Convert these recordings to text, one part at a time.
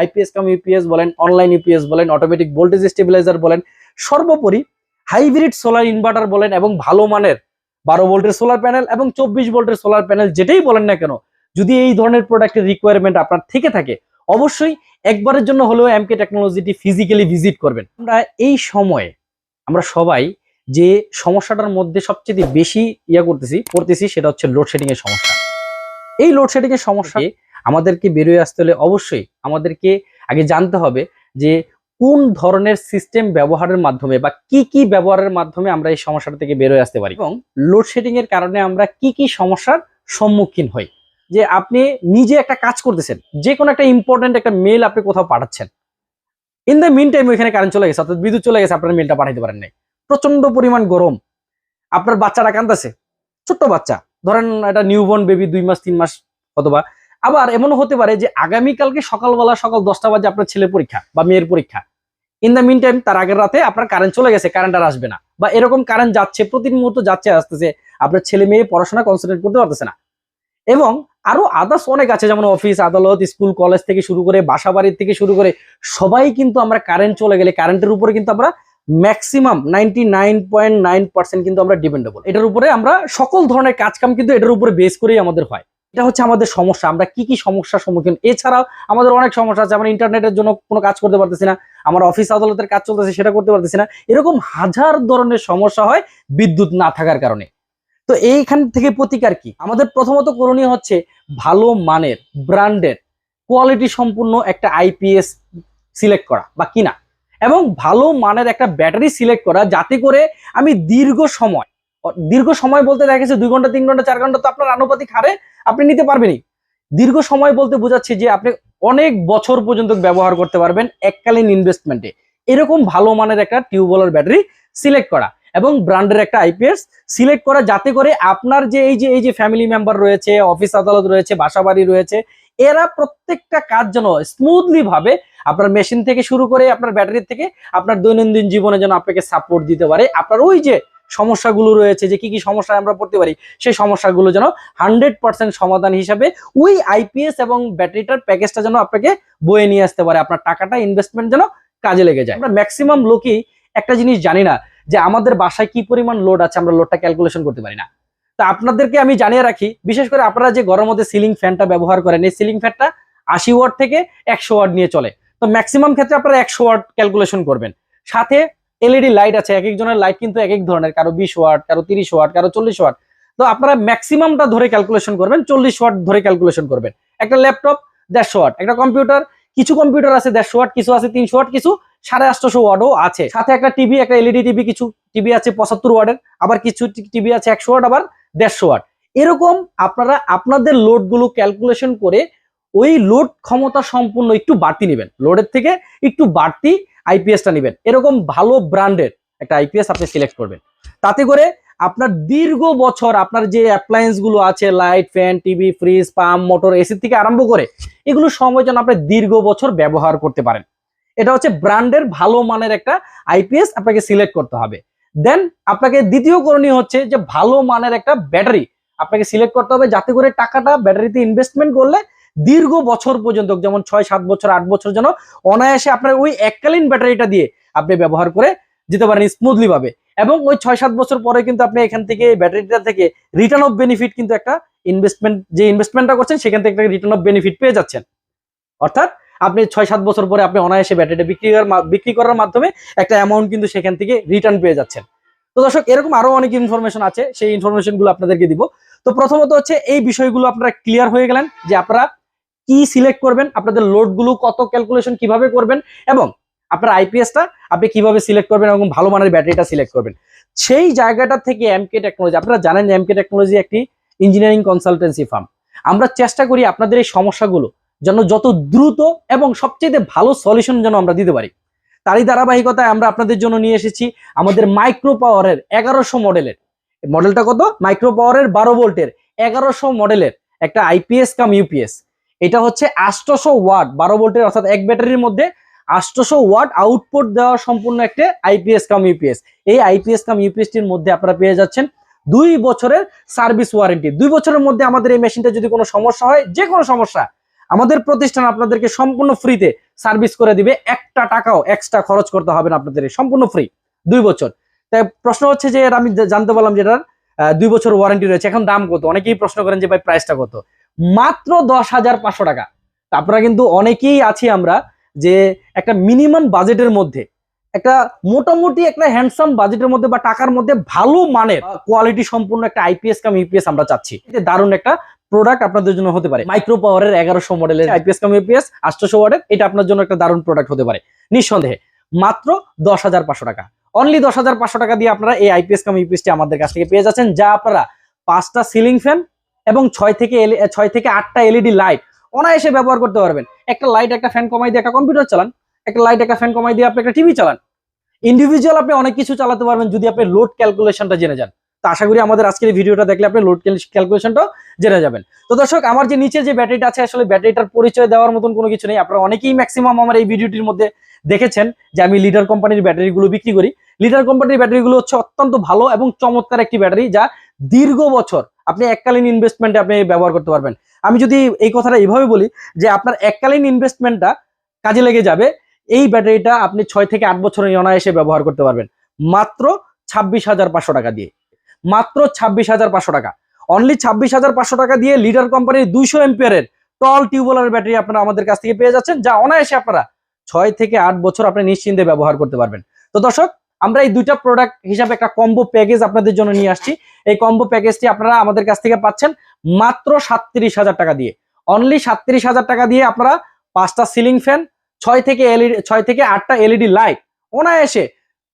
IPS cum UPS বলেন online UPS বলেন automatic voltage stabiliser বলেন, সর্বোপরি হাইব্রিড সোলার ইনভার্টার বলেন এবং ভালো মানের বারো ভোল্টের সোলার প্যানেল এবং চব্বিশ ভোল্টের সোলার প্যানেল যেটাই বলেন না কেন, যদি এই ধরনের প্রোডাক্টের রিকোয়ারমেন্ট আপনার থেকে থাকে, অবশ্যই একবারের জন্য হলেও এমকে টেকনোলজিটি ফিজিক্যালি ভিজিট করবেন। আমরা এই সময়ে, আমরা সবাই যে সমস্যাটার মধ্যে সবচেয়ে বেশি ইয়া করতেছি, পড়তেছি, সেটা হচ্ছে লোডশেডিং এর সমস্যা। এই লোডশেডিং এর আমাদেরকে বেরোয় আসতে হলে অবশ্যই আমাদেরকে আগে জানতে হবে যে কোন ধরনের সিস্টেম ব্যবহারের মাধ্যমে বা কি কি ব্যবহারের মাধ্যমে আমরা এই সমস্যাটা থেকে বেরোয় আসতে পারি এবং লোডশেডিং এর কারণে আমরা কি কি সমস্যার সম্মুখীন হই। যে আপনি নিজে একটা কাজ করতেছেন যে কোনো একটা ইম্পর্টেন্ট একটা মেল আপনি কোথাও পাঠাচ্ছেন। ইন দ্য মিন টাইম ওইখানে কারেন্ট চলে গেছে, অর্থাৎ বিদ্যুৎ চলে গেছে, আপনার মেলটা পাঠাইতে পারেন নাই। প্রচণ্ড পরিমাণ গরম, আপনার বাচ্চাটা কান্দাছে ছোট্ট বাচ্চা। ধরেন একটা নিউবর্ন বেবি দুই মাস, তিন মাস অথবা আবার এমনও হতে পারে যে আগামীকালকে সকালবেলা সকাল দশটা বাজে আপনার ছেলের পরীক্ষা বা মেয়ের পরীক্ষা। ইন দ্য মিন টাইম তার আগের রাতে আপনার কারেন্ট চলে গেছে কারেন্ট আর আসবে না। বা এরকম কারেন্ট যাচ্ছে প্রতি মুহূর্ত যাচ্ছে, আসতেছে, আপনার ছেলে মেয়ে পড়াশোনা কনসেন্ট্রেট করতে পারতেছে না। এবং আরও আদার্স অনেক আছে, যেমন অফিস আদালত স্কুল কলেজ থেকে শুরু করে বাসা বাড়ির থেকে শুরু করে, সবাই কিন্তু আমরা কারেন্ট চলে গেলে কারেন্টের উপরে কিন্তু আমরা ম্যাক্সিমাম নাইনটি কিন্তু আমরা ডিপেন্ডেবল এটার উপরে আমরা সকল ধরনের কাজ কাম কিন্তু এটার উপরে বেস করেই আমাদের হয়। এটা হচ্ছে আমাদের সমস্যা। আমরা কি কি সমস্যার সম্মুখীন? এছাড়াও আমাদের অনেক সমস্যা আছে। আমরা ইন্টারনেটের জন্য কোনো কাজ করতে পারতেছি না। আমার অফিস আদালতের কাজ চলতেছে, সেটা করতে পারতেছি না। এরকম হাজার ধরনের সমস্যা হয় বিদ্যুৎ না থাকার কারণে। তো এইখান থেকে প্রতিকার কি? আমাদের প্রথমত করণীয় হচ্ছে ভালো মানের ব্র্যান্ডের কোয়ালিটি সম্পূর্ণ একটা আইপিএস সিলেক্ট করা, বা কিনা। এবং ভালো মানের একটা ব্যাটারি সিলেক্ট করা, যাতে করে আমি দীর্ঘ সময় দীর্ঘ সময় বলতে দেখা গেছে দুই ঘণ্টা, তিন ঘণ্টা, চার ঘণ্টা তো আপনার আনুপাতিক হারে আপনি নিতে পারবেনই। দীর্ঘ সময় বলতে বোঝাচ্ছে যে আপনি অনেক বছর পর্যন্ত ব্যবহার করতে পারবেন এককালীন ইনভেস্টমেন্টে এরকম ভালো মানের একটা টিউবওয়েলের ব্যাটারি সিলেক্ট করা এবং ব্র্যান্ডের একটা আইপিএস সিলেক্ট করা, যাতে করে আপনার যে এই যে এই যে ফ্যামিলি মেম্বার রয়েছে অফিস আদালত রয়েছে, বাসাবাড়ি রয়েছে, এরা প্রত্যেকটা কাজ যেন স্মুথলি ভাবে আপনার মেশিন থেকে শুরু করে আপনার ব্যাটারি থেকে আপনার দৈনন্দিন জীবনে যেন আপনাকে সাপোর্ট দিতে পারে। আপনার ওই যে সমস্যাগুলো রয়েছে যে কি কি সমস্যায় আমরা পড়তে পারি, সেই সমস্যাগুলো যেন হান্ড্রেড পার্সেন্ট সমাধান হিসাবে ওই আইপিএস এবং ব্যাটারিটার প্যাকেজটা যেন আপনাকে বয়ে নিয়ে আসতে পারে, আপনার টাকাটা ইনভেস্টমেন্ট যেন কাজে লেগে যায়। আমরা ম্যাক্সিমাম লোকই একটা জিনিস জানি না যে আমাদের বাসায় কি পরিমাণ লোড আছে, আমরা লোডটা ক্যালকুলেশন করতে পারি না। তা আপনাদেরকে আমি জানিয়ে রাখি, বিশেষ করে আপনারা যে গরম মধ্যে সিলিং ফ্যানটা ব্যবহার করেন, এই সিলিং ফ্যানটা আশি ওয়াট থেকে একশো ওয়াট নিয়ে চলে। তো ম্যাক্সিমাম ক্ষেত্রে আপনারা একশো ওয়াট ক্যালকুলেশন করবেন। সাথে এলইডি লাইট আছে, এক একজনের লাইট কিন্তু এক এক ধরনের, কারও বিশ ওয়াট কারও তিরিশ ওয়াট কারও চল্লিশ ওয়াট তো আপনারা ম্যাক্সিমামটা ধরে ক্যালকুলেশন করবেন, চল্লিশ ওয়াট ধরে ক্যালকুলেশন করবেন। একটা ল্যাপটপ দেড়শো ওয়াট একটা কম্পিউটার কিছু কম্পিউটার আছে দেড়শো ওয়াট কিছু আছে তিনশো ওয়াট কিছু সাড়ে আটশোশো ওয়াটও আছে। সাথে একটা টিভি একটা এলইডি টিভি কিছু। টিভি আছে পঁচাত্তর ওয়াটের আবার কিছু টিভি আছে একশো ওয়াট আবার দেড়শো ওয়াট এরকম আপনারা আপনাদের লোডগুলো ক্যালকুলেশন করে ওই লোড ক্ষমতা সম্পূর্ণ একটু বাড়তি নেবেন। লোডের থেকে একটু বাড়তি আইপিএসটা নেবেন। এরকম ভালো ব্র্যান্ডের একটা আইপিএস আপনি সিলেক্ট করবেন। তাতে করে আপনার দীর্ঘ বছর আপনার যে অ্যাপ্লায়েন্সগুলো আছে light fan TV fridge pump motor AC থেকে আরম্ভ করে, এগুলো সময় যেন আপনি দীর্ঘ বছর ব্যবহার করতে পারেন। এটা হচ্ছে ব্র্যান্ডের ভালো মানের একটা আইপিএস আপনাকে সিলেক্ট করতে হবে। দেন আপনাকে দ্বিতীয় করণীয় হচ্ছে যে ভালো মানের একটা ব্যাটারি আপনাকে সিলেক্ট করতে হবে, যাতে করে টাকাটা ব্যাটারিতে ইনভেস্টমেন্ট করলে দীর্ঘ বছর পর্যন্ত, যেমন ছয়, সাত বছর, আট বছর যেন অনায়াসে আপনার ওই এককালীন ব্যাটারিটা দিয়ে আপনি ব্যবহার করে যেতে পারেন স্মুথলি ভাবে। এবং ওই ছয়, সাত বছর পরে কিন্তু আপনি এখান থেকে ব্যাটারিটা থেকে রিটার্ন অফ বেনিফিট কিন্তু একটা ইনভেস্টমেন্ট যে ইনভেস্টমেন্টটা করছেন, সেখান থেকে রিটার্ন অফ বেনিফিট পেয়ে যাচ্ছেন। অর্থাৎ আপনি ছয়, সাত বছর পরে আপনি অনায়াসে ব্যাটারিটা বিক্রি করার বিক্রি করার মাধ্যমে একটা অ্যামাউন্ট কিন্তু সেখান থেকে রিটার্ন পেয়ে যাচ্ছেন। তো দর্শক, এরকম আরও অনেক ইনফরমেশন আছে, সেই ইনফরমেশনগুলো আপনাদেরকে দিব। তো প্রথমত হচ্ছে, এই বিষয়গুলো আপনারা ক্লিয়ার হয়ে গেলেন যে আপনারা কি সিলেক্ট করবেন, আপনাদের লোডগুলো কত ক্যালকুলেশন কীভাবে করবেন এবং আপনার আইপিএসটা আপনি কীভাবে সিলেক্ট করবেন এবং ভালো মানের ব্যাটারিটা সিলেক্ট করবেন। সেই জায়গাটা থেকে এমকে টেকনোলজি আপনারা জানেন এমকে টেকনোলজি একটি ইঞ্জিনিয়ারিং কনসালটেন্সি ফার্ম আমরা চেষ্টা করি আপনাদের এই সমস্যাগুলো যেন যত দ্রুত এবং সবচেয়ে ভালো সলিউশন যেন আমরা দিতে পারি। তারই ধারাবাহিকতায় আমরা আপনাদের জন্য নিয়ে এসেছি আমাদের মাইক্রো পাওয়ারের এগারোশো মডেলের মডেলটা কত? মাইক্রো পাওয়ারের বারো ভোল্টের এগারোশো মডেলের একটা আইপিএস কাম ইউপিএস এটা হচ্ছে আষ্টশো ওয়াট, বারো ভোল্টের, অর্থাৎ এক ব্যাটারির মধ্যে আষ্টশো ওয়াট আউটপুট দেওয়া সম্পূর্ণ একটা আইপিএস কাম ইউপিএস এই আইপিএস কাম ইউপিএসটির মধ্যে আপনারা পেয়ে যাচ্ছেন দুই বছরের সার্ভিস ওয়ারেন্টি দুই বছরের মধ্যে আমাদের এই মেশিনটা যদি কোনো সমস্যা হয়, যে কোনো সমস্যা, আমাদের প্রতিষ্ঠান আপনাদেরকে সম্পূর্ণ ফ্রিতে সার্ভিস করে দিবে। একটা টাকাও এক্সট্রা খরচ করতে হবে না আপনাদের, সম্পূর্ণ ফ্রি দুই বছর। তাই প্রশ্ন হচ্ছে যে আমি জানতে পারলাম যে এটার দুই বছর ওয়ারেন্টি রয়েছে। এখন দাম কত? অনেকেই প্রশ্ন করেন যে, ভাই প্রাইসটা কত? মাত্র দশ হাজার পাঁচশো টাকা। আপনারা কিন্তু অনেকেই আছি আমরা যে একটা মিনিমাম বাজেটের মধ্যে, একটা মোটামুটি একটা হ্যান্ডসাম বাজেটের মধ্যে বা টাকার মধ্যে ভালো মানের কোয়ালিটি সম্পূর্ণ একটা আইপিএস কাম ইউপিএস আমরা চাচ্ছি। দারুণ একটা প্রোডাক্ট আপনাদের জন্য হতে পারে। মাইক্রো পাওয়ারের এগারোশো মডেলের আইপিএস কাম ইউপিএস আটশোশো ওয়ার্ডের এটা আপনার জন্য একটা দারুণ প্রোডাক্ট হতে পারে। নিঃসন্দেহে, মাত্র দশ হাজার পাঁচশো টাকা। অনলি দশ হাজার পাঁচশো টাকা দিয়ে আপনারা এই আইপিএস কাম ইউপিএসটি আমাদের কাছ থেকে পেয়ে যাচ্ছেন। যা আপনারা পাঁচটা সিলিং ফ্যান এবং ছয় থেকে ছয় থেকে আটটা এলইডি লাইট অনায়াসে ব্যবহার করতে পারবেন। একটা লাইট একটা ফ্যান কমাই দিয়ে একটা কম্পিউটার চালান, একটা লাইট একটা ফ্যান কমাই দিয়ে আপনি একটা টিভি চালান। ইন্ডিভিজুয়াল আপনি অনেক কিছু চালাতে পারবেন যদি আপনি লোড ক্যালকুলেশনটা জেনে যান। তো আশা করি আমাদের আজকের ভিডিওটা দেখলে আপনি লোড ক্যালকুলেশনটাও জেনে যাবেন। তো দর্শক, আমার যে নিচে যে ব্যাটারিটা আছে, আসলে ব্যাটারিটার পরিচয় দেওয়ার মতন কোনো কিছু নেই। আপনারা অনেকেই ম্যাক্সিমাম আমার এই ভিডিওটির মধ্যে দেখেছেন যে আমি লিডার কোম্পানির ব্যাটারিগুলো বিক্রি করি। লিডার কোম্পানির ব্যাটারিগুলো হচ্ছে অত্যন্ত ভালো এবং চমৎকার একটি ব্যাটারি যা দীর্ঘ বছর আপনি এককালীন ইনভেস্টমেন্টে আপনি ব্যবহার করতে পারবেন। আমি যদি এই কথাটা এইভাবে বলি যে আপনার এককালীন ইনভেস্টমেন্টটা কাজে লেগে যাবে, এই ব্যাটারিটা আপনি ছয় থেকে আট বছরের অনায়াসে ব্যবহার করতে পারবেন। মাত্র ছাব্বিশ হাজার পাঁচশো টাকা দিয়ে। মাত্র ছাব্বিশ হাজার পাঁচশো টাকা। অনলি ছাব্বিশ হাজার পাঁচশো টাকা দিয়ে লিডার কোম্পানির দুইশো এম্পিয়ারের টল টিউবওয়েলের ব্যাটারি আপনারা আমাদের কাছ থেকে পেয়ে যাচ্ছেন, যা অনায়াসে আপনারা ছয় থেকে আট বছর আপনি নিশ্চিন্তে ব্যবহার করতে পারবেন। তো দর্শক আমরা এই দুইটা প্রোডাক্ট হিসাবে একটা কম্বো প্যাকেজ আপনাদের জন্য নিয়ে আসছি। এই কম্বো প্যাকেজটি আপনারা আমাদের কাছ থেকে পাচ্ছেন মাত্র সাতত্রিশ হাজার টাকা দিয়ে। অনলি সাতত্রিশ হাজার টাকা দিয়ে আপনারা পাঁচটা সিলিং ফ্যান ছয় থেকে এলইডি ছয় থেকে আটটা এলইডি লাইট অনায়াসে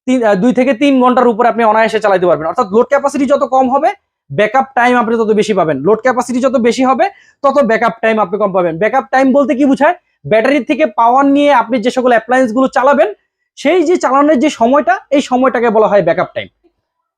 তিন দুই থেকে তিন ঘণ্টার উপরে আপনি অনায়াসে চালাতে পারবেন। অর্থাৎ লোড ক্যাপাসিটি যত কম হবে ব্যাকআপ টাইম আপনি তত বেশি পাবেন। লোড ক্যাপাসিটি যত বেশি হবে, তত ব্যাকআপ টাইম আপনি কম পাবেন। ব্যাকআপ টাইম বলতে কি বোঝায়? ব্যাটারি থেকে পাওয়ার নিয়ে আপনি যে সকল অ্যাপ্লায়েন্সগুলো চালাবেন সেই যে চালানোর যে সময়টা, এই সময়টাকে বলা হয় ব্যাকআপ টাইম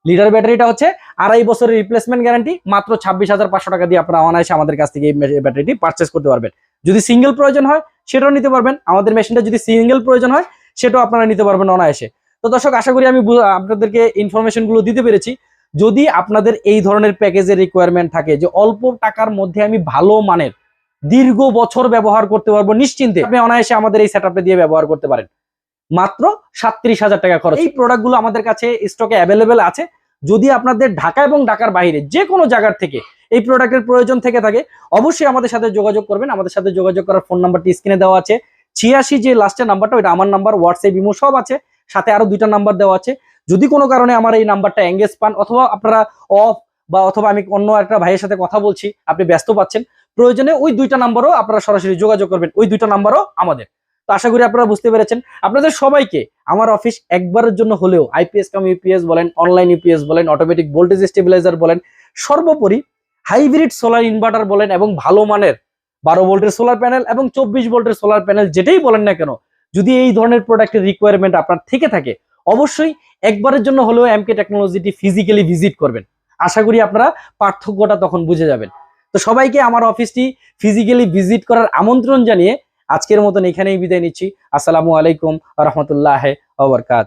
লিডার ব্যাটারিটা হচ্ছে আড়াই বছরের রিপ্লেসমেন্ট গ্যারান্টি মাত্র ছাব্বিশ হাজার পাঁচশো টাকা দিয়ে আপনারা অনায়াসে আমাদের কাছ থেকে এই ব্যাটারিটি পারচেস করতে পারবেন। যদি সিঙ্গেল প্রয়োজন হয়, সেটাও নিতে পারবেন। আমাদের মেশিনটা যদি সিঙ্গেল প্রয়োজন হয়, সেটাও আপনারা নিতে পারবেন অনায়াসে। তো দর্শক, আশা করি আমি আপনাদেরকে ইনফরমেশনগুলো দিতে পেরেছি। যদি আপনাদের এই ধরনের প্যাকেজের রিকোয়ারমেন্ট থাকে যে অল্প টাকার মধ্যে আমি ভালো মানের, দীর্ঘ বছর ব্যবহার করতে পারব, নিশ্চিন্তে আপনি অনায়াসে আমাদের এই সেটআপটা দিয়ে ব্যবহার করতে পারেন। মাত্র সাতত্রিশ হাজার টাকা খরচ। এই প্রোডাক্টগুলো আমাদের কাছে স্টকে অ্যাভেলেবেল আছে। যদি আপনাদের ঢাকা এবং ঢাকার বাইরে যে কোনো জায়গার থেকে এই প্রোডাক্টের প্রয়োজন থেকে থাকে, অবশ্যই আমাদের সাথে যোগাযোগ করবেন। আমাদের সাথে যোগাযোগ করার ফোন নাম্বারটি স্ক্রিনে দেওয়া আছে। ছিয়াশি যে লাস্টের নাম্বারটা ওইটা আমার নাম্বার হোয়াটসঅ্যাপ ইমো সব আছে। সাথে আরও দুইটা নাম্বার দেওয়া আছে। যদি কোনো কারণে আমার এই নাম্বারটা এঙ্গেজ পান, অথবা আপনারা অফ বা অথবা আমি অন্য একটা ভাইয়ের সাথে কথা বলছি, আপনি ব্যস্ত পাচ্ছেন, প্রয়োজনে ওই দুইটা নাম্বারও আপনারা সরাসরি যোগাযোগ করবেন। ওই দুইটা নাম্বারও আমাদের। তো আশা করি আপনারা বুঝতে পেরেছেন। আপনাদের সবাইকে আমার অফিস একবারের জন্য হলেও আইপিএস কাম ইউপিএস বলেন অনলাইন ইউপিএস বলেন অটোমেটিক ভোল্টেজ স্টেবিলাইজার বলেন, সর্বোপরি হাইব্রিড সোলার ইনভার্টার বলেন এবং ভালো মানের বারো ভোল্টের সোলার প্যানেল এবং চব্বিশ ভোল্টের সোলার প্যানেল যেটাই বলেন না কেন, যদি এই ধরনের প্রোডাক্টের রিকোয়ারমেন্ট আপনার থেকে থাকে, অবশ্যই একবারের জন্য হলেও এমকে টেকনোলজিটি ফিজিক্যালি ভিজিট করবেন। আশা করি আপনারা পার্থক্যটা তখন বুঝে যাবেন। তো সবাইকে আমার অফিসটি ফিজিক্যালি ভিজিট করার আমন্ত্রণ জানিয়ে আজকের মতন এখানেই বিদায় নিচ্ছি। আসসালামু আলাইকুম রহমতুল্লাহ ওবরকাত